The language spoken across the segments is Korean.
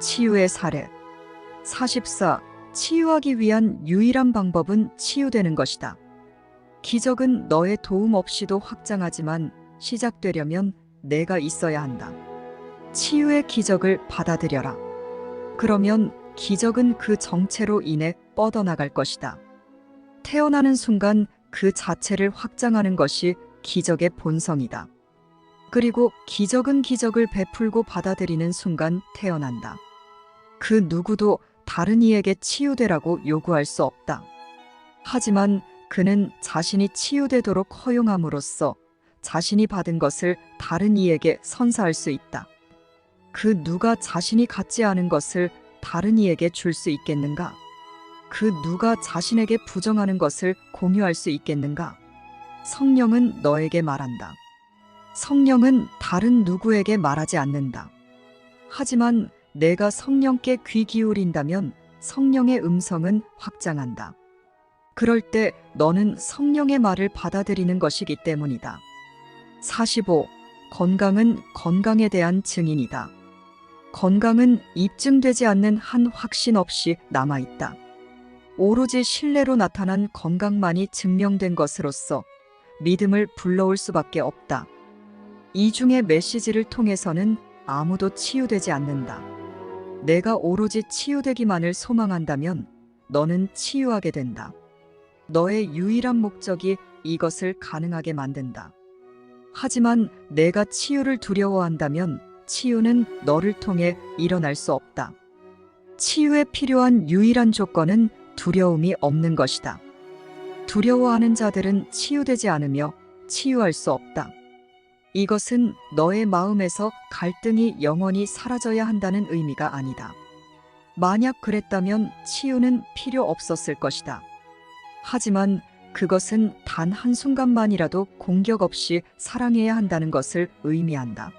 치유의 사례. 44. 치유하기 위한 유일한 방법은 치유되는 것이다. 기적은 너의 도움 없이도 확장하지만 시작되려면 내가 있어야 한다. 치유의 기적을 받아들여라. 그러면 기적은 그 정체로 인해 뻗어나갈 것이다. 태어나는 순간 그 자체를 확장하는 것이 기적의 본성이다. 그리고 기적은 기적을 베풀고 받아들이는 순간 태어난다. 그 누구도 다른 이에게 치유되라고 요구할 수 없다. 하지만 그는 자신이 치유되도록 허용함으로써 자신이 받은 것을 다른 이에게 선사할 수 있다. 그 누가 자신이 갖지 않은 것을 다른 이에게 줄 수 있겠는가? 그 누가 자신에게 부정하는 것을 공유할 수 있겠는가? 성령은 너에게 말한다. 성령은 다른 누구에게 말하지 않는다. 하지만 내가 성령께 귀 기울인다면 성령의 음성은 확장한다. 그럴 때 너는 성령의 말을 받아들이는 것이기 때문이다. 45. 건강은 건강에 대한 증인이다. 건강은 입증되지 않는 한 확신 없이 남아있다. 오로지 신뢰로 나타난 건강만이 증명된 것으로서 믿음을 불러올 수밖에 없다. 이 중의 메시지를 통해서는 아무도 치유되지 않는다. 내가 오로지 치유되기만을 소망한다면 너는 치유하게 된다. 너의 유일한 목적이 이것을 가능하게 만든다. 하지만 내가 치유를 두려워한다면 치유는 너를 통해 일어날 수 없다. 치유에 필요한 유일한 조건은 두려움이 없는 것이다. 두려워하는 자들은 치유되지 않으며 치유할 수 없다. 이것은 너의 마음에서 갈등이 영원히 사라져야 한다는 의미가 아니다. 만약 그랬다면 치유는 필요 없었을 것이다. 하지만 그것은 단 한순간만이라도 공격 없이 사랑해야 한다는 것을 의미한다.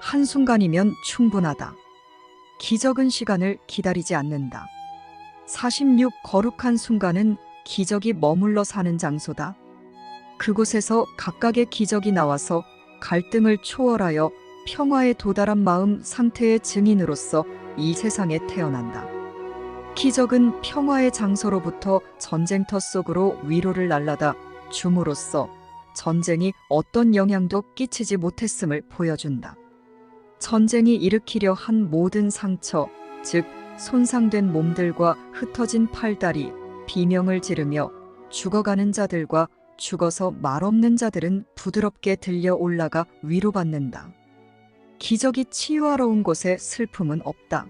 한순간이면 충분하다. 기적은 시간을 기다리지 않는다. 46 거룩한 순간은 기적이 머물러 사는 장소다. 그곳에서 각각의 기적이 나와서 갈등을 초월하여 평화에 도달한 마음 상태의 증인으로서 이 세상에 태어난다. 기적은 평화의 장소로부터 전쟁터 속으로 위로를 날라다 줌으로써 전쟁이 어떤 영향도 끼치지 못했음을 보여준다. 전쟁이 일으키려 한 모든 상처, 즉 손상된 몸들과 흩어진 팔다리, 비명을 지르며 죽어가는 자들과 죽어서 말없는 자들은 부드럽게 들려 올라가 위로받는다. 기적이 치유하러 온 곳에 슬픔은 없다.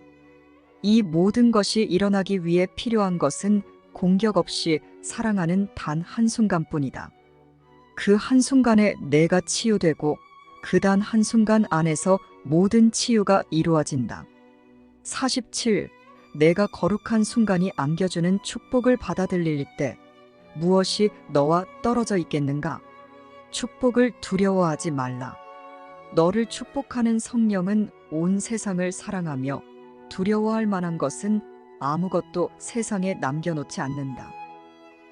이 모든 것이 일어나기 위해 필요한 것은 공격 없이 사랑하는 단 한순간뿐이다. 그 한순간에 내가 치유되고 그 단 한순간 안에서 모든 치유가 이루어진다. 47. 내가 거룩한 순간이 안겨주는 축복을 받아들일 때 무엇이 너와 떨어져 있겠는가? 축복을 두려워하지 말라. 너를 축복하는 성령은 온 세상을 사랑하며 두려워할 만한 것은 아무것도 세상에 남겨놓지 않는다.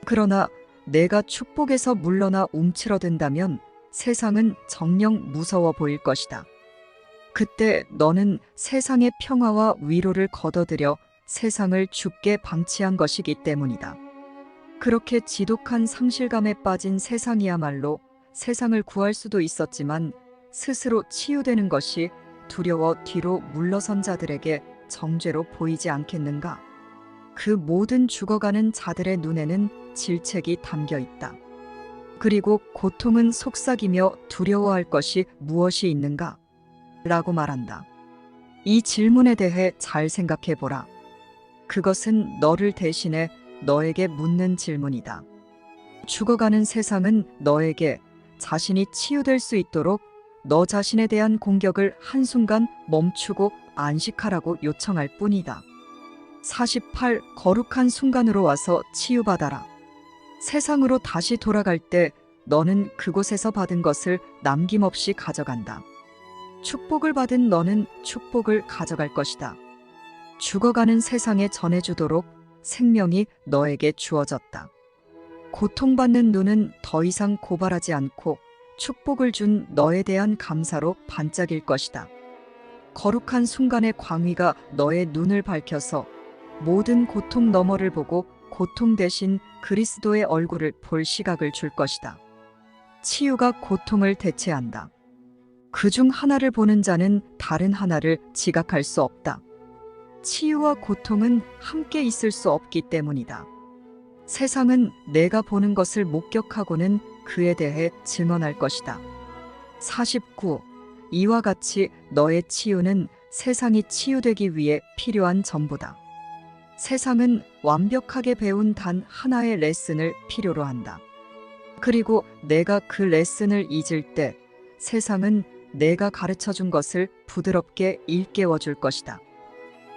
그러나 내가 축복에서 물러나 움츠러든다면 세상은 정녕 무서워 보일 것이다. 그때 너는 세상의 평화와 위로를 거둬들여 세상을 죽게 방치한 것이기 때문이다. 그렇게 지독한 상실감에 빠진 세상이야말로 세상을 구할 수도 있었지만 스스로 치유되는 것이 두려워 뒤로 물러선 자들에게 정죄로 보이지 않겠는가? 그 모든 죽어가는 자들의 눈에는 질책이 담겨 있다. 그리고 고통은 속삭이며 두려워할 것이 무엇이 있는가? 라고 말한다. 이 질문에 대해 잘 생각해 보라. 그것은 너를 대신해 너에게 묻는 질문이다. 죽어가는 세상은 너에게 자신이 치유될 수 있도록 너 자신에 대한 공격을 한순간 멈추고 안식하라고 요청할 뿐이다. 48. 거룩한 순간으로 와서 치유받아라. 세상으로 다시 돌아갈 때 너는 그곳에서 받은 것을 남김없이 가져간다. 축복을 받은 너는 축복을 가져갈 것이다. 죽어가는 세상에 전해주도록 생명이 너에게 주어졌다. 고통받는 눈은 더 이상 고발하지 않고 축복을 준 너에 대한 감사로 반짝일 것이다. 거룩한 순간의 광위가 너의 눈을 밝혀서 모든 고통 너머를 보고 고통 대신 그리스도의 얼굴을 볼 시각을 줄 것이다. 치유가 고통을 대체한다. 그 중 하나를 보는 자는 다른 하나를 지각할 수 없다. 치유와 고통은 함께 있을 수 없기 때문이다. 세상은 내가 보는 것을 목격하고는 그에 대해 증언할 것이다. 49. 이와 같이 너의 치유는 세상이 치유되기 위해 필요한 전부다. 세상은 완벽하게 배운 단 하나의 레슨을 필요로 한다. 그리고 내가 그 레슨을 잊을 때 세상은 내가 가르쳐 준 것을 부드럽게 일깨워 줄 것이다.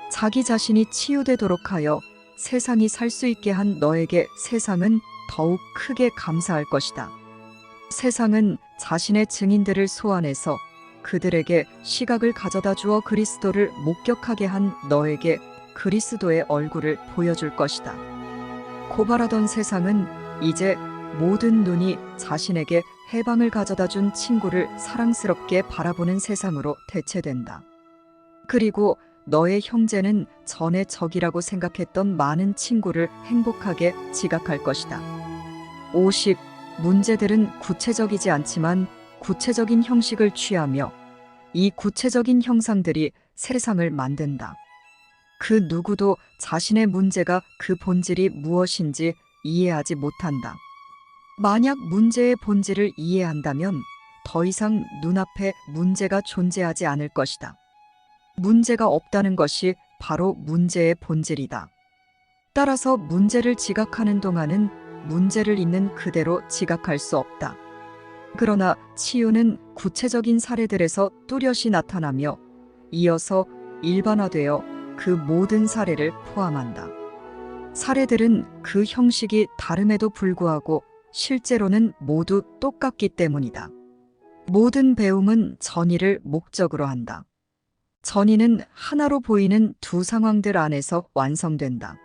자기 자신이 치유되도록 하여 세상이 살 수 있게 한 너에게 세상은 더욱 크게 감사할 것이다. 세상은 자신의 증인들을 소환해서 그들에게 시각을 가져다 주어 그리스도를 목격하게 한 너에게 그리스도의 얼굴을 보여줄 것이다. 고발하던 세상은 이제 모든 눈이 자신에게 해방을 가져다 준 친구를 사랑스럽게 바라보는 세상으로 대체된다. 그리고 너의 형제는 전에 적이라고 생각했던 많은 친구를 행복하게 지각할 것이다. 50. 문제들은 구체적이지 않지만 구체적인 형식을 취하며 이 구체적인 형상들이 세상을 만든다. 그 누구도 자신의 문제가 그 본질이 무엇인지 이해하지 못한다. 만약 문제의 본질을 이해한다면 더 이상 눈앞에 문제가 존재하지 않을 것이다. 문제가 없다는 것이 바로 문제의 본질이다. 따라서 문제를 지각하는 동안은 문제를 있는 그대로 지각할 수 없다. 그러나 치유는 구체적인 사례들에서 뚜렷이 나타나며 이어서 일반화되어 그 모든 사례를 포함한다. 사례들은 그 형식이 다름에도 불구하고 실제로는 모두 똑같기 때문이다. 모든 배움은 전이를 목적으로 한다. 전이는 하나로 보이는 두 상황들 안에서 완성된다.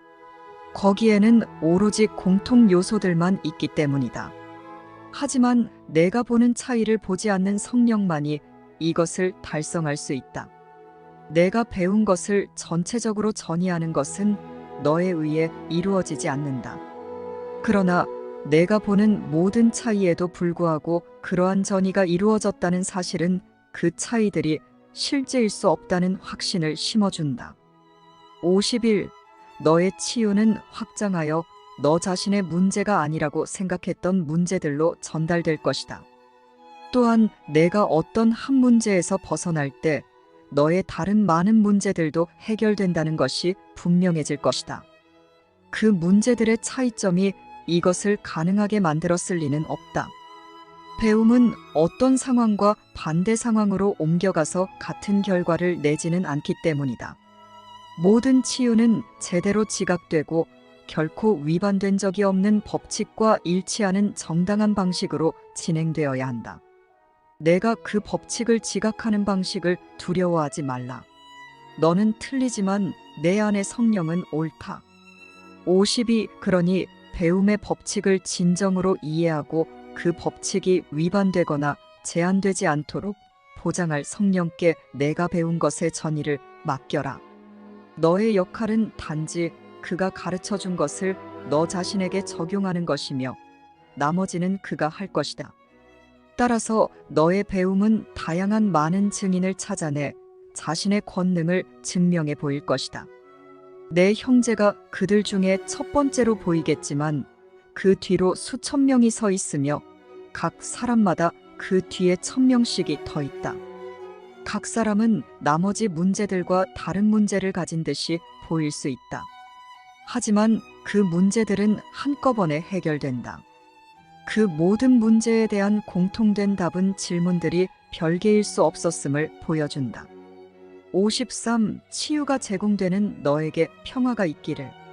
거기에는 오로지 공통 요소들만 있기 때문이다. 하지만 내가 보는 차이를 보지 않는 성령만이 이것을 달성할 수 있다. 내가 배운 것을 전체적으로 전이하는 것은 너에 의해 이루어지지 않는다. 그러나 내가 보는 모든 차이에도 불구하고 그러한 전이가 이루어졌다는 사실은 그 차이들이 실제일 수 없다는 확신을 심어준다. 51. 너의 치유는 확장하여 너 자신의 문제가 아니라고 생각했던 문제들로 전달될 것이다. 또한 내가 어떤 한 문제에서 벗어날 때 너의 다른 많은 문제들도 해결된다는 것이 분명해질 것이다. 그 문제들의 차이점이 이것을 가능하게 만들었을 리는 없다. 배움은 어떤 상황과 반대 상황으로 옮겨가서 같은 결과를 내지는 않기 때문이다. 모든 치유는 제대로 지각되고 결코 위반된 적이 없는 법칙과 일치하는 정당한 방식으로 진행되어야 한다. 내가 그 법칙을 지각하는 방식을 두려워하지 말라. 너는 틀리지만 내 안의 성령은 옳다. 50이 그러니 배움의 법칙을 진정으로 이해하고 그 법칙이 위반되거나 제한되지 않도록 보장할 성령께 내가 배운 것의 전의를 맡겨라. 너의 역할은 단지 그가 가르쳐 준 것을 너 자신에게 적용하는 것이며 나머지는 그가 할 것이다. 따라서 너의 배움은 다양한 많은 증인을 찾아내 자신의 권능을 증명해 보일 것이다. 내 형제가 그들 중에 첫 번째로 보이겠지만 그 뒤로 수천 명이 서 있으며 각 사람마다 그 뒤에 천 명씩이 더 있다. 각 사람은 나머지 문제들과 다른 문제를 가진 듯이 보일 수 있다. 하지만 그 문제들은 한꺼번에 해결된다. 그 모든 문제에 대한 공통된 답은 질문들이 별개일 수 없었음을 보여준다. 53. 치유가 제공되는 너에게 평화가 있기를.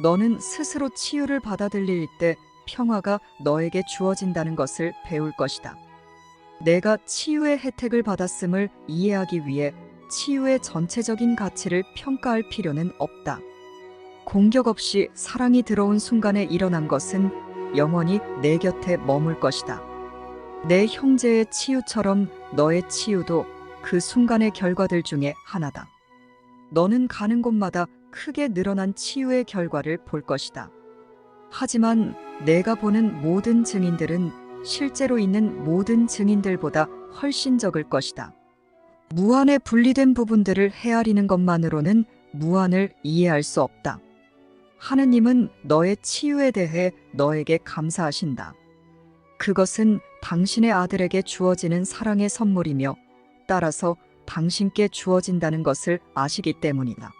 너는 스스로 치유를 받아들일 때 평화가 너에게 주어진다는 것을 배울 것이다. 내가 치유의 혜택을 받았음을 이해하기 위해 치유의 전체적인 가치를 평가할 필요는 없다. 공격 없이 사랑이 들어온 순간에 일어난 것은 영원히 내 곁에 머물 것이다. 내 형제의 치유처럼 너의 치유도 그 순간의 결과들 중에 하나다. 너는 가는 곳마다 크게 늘어난 치유의 결과를 볼 것이다. 하지만 내가 보는 모든 증인들은 실제로 있는 모든 증인들보다 훨씬 적을 것이다. 무한에 분리된 부분들을 헤아리는 것만으로는 무한을 이해할 수 없다. 하느님은 너의 치유에 대해 너에게 감사하신다. 그것은 당신의 아들에게 주어지는 사랑의 선물이며 따라서 당신께 주어진다는 것을 아시기 때문이다.